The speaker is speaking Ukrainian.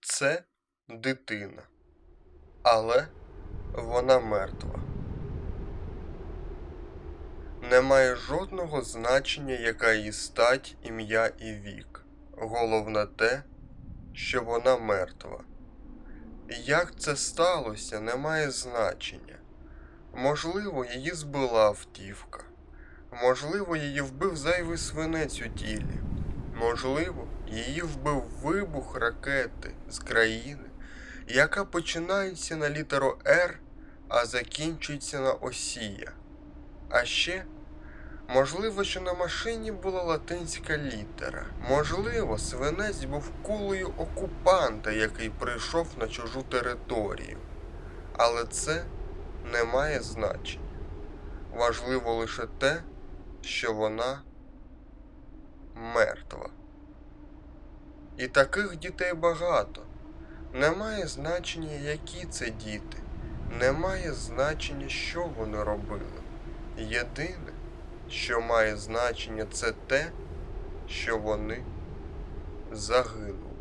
Це дитина. Але вона мертва. Немає жодного значення, яка її стать, ім'я і вік. Головне те, що вона мертва. Як це сталося, не має значення. Можливо, її збила автівка. Можливо, її вбив зайвий свинець у тілі. Можливо, її вбив вибух ракети з країни, яка починається на літеру Р, а закінчується на Осія. А ще, можливо, що на машині була латинська літера. Можливо, свинець був кулею окупанта, який прийшов на чужу територію. Але це не має значення. Важливо лише те, що вона мертва. І таких дітей багато. Немає значення, які це діти, немає значення, що вони робили. Єдине, що має значення, це те, що вони загинули.